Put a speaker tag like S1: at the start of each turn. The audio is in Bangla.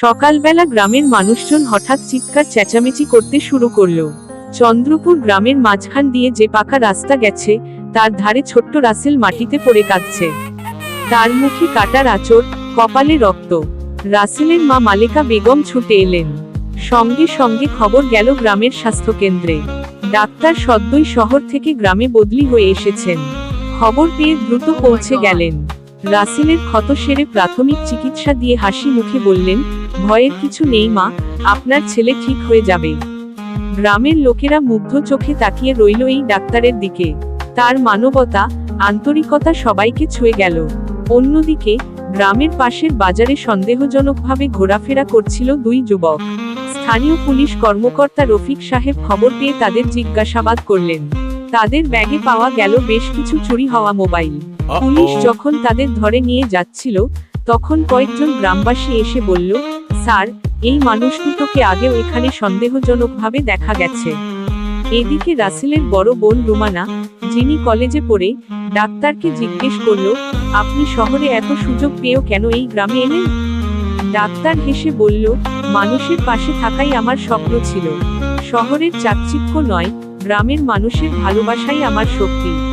S1: সকালবেলা গ্রামের মানুষজন হঠাৎ চিৎকার চেঁচামেচি করতে শুরু করল। চন্দ্রপুর গ্রামের মাঝখান দিয়ে যে পাকা রাস্তা গেছে, তার ধারে ছোট্ট রাসেল মাটিতে পড়ে কাঁদছে। তার মুখে কাটার আচর কপালে রক্ত। রাসেলের মা মালেকা বেগম ছুটে এলেন। সঙ্গে সঙ্গে খবর গেল গ্রামের স্বাস্থ্যকেন্দ্রে। ডাক্তার সদ্যই শহর থেকে গ্রামে বদলি হয়ে এসেছেন। খবর পেয়ে দ্রুত পৌঁছে গেলেন। রাসেলের ক্ষত সেরে প্রাথমিক চিকিৎসা দিয়ে হাসি মুখে বললেন ভয়ের কিছু নেই মা। আপনার ছেলে ঠিক হয়ে যাবে। গ্রামের লোকেরা মুগ্ধ চোখে তাকিয়ে রইল এই ডাক্তারের দিকে। তার মানবতা আন্তরিকতা সবাইকে ছুঁয়ে গেল। অন্যদিকে গ্রামের পাশের বাজারে সন্দেহজনকভাবে ঘোরাফেরা করছিল দুই যুবক। স্থানীয় পুলিশ কর্মকর্তা রফিক সাহেব খবর পেয়ে তাদের জিজ্ঞাসাবাদ করলেন। তাদের ব্যাগে পাওয়া গেল বেশ কিছু চুরি হওয়া মোবাইল। পুলিশ যখন তাদের ধরে নিয়ে যাচ্ছিল তখন কয়েকজন গ্রামবাসী এসে বলল স্যার এই মানুষ দুটোকে আগেও এখানে সন্দেহজনকভাবে দেখা গেছে। এদিকে রাসেলের বড় বোন রুমানা, যিনি কলেজে পড়ে, ডাক্তারকে জিজ্ঞেস করল, আপনি শহরে এত সুযোগ পেয়েও কেন এই গ্রামে এলেন? ডাক্তার হেসে বলল, মানুষের পাশে থাকাই আমার স্বপ্ন ছিল। শহরের চাকচিক্য নয়, গ্রামের মানুষের ভালোবাসাই আমার শক্তি।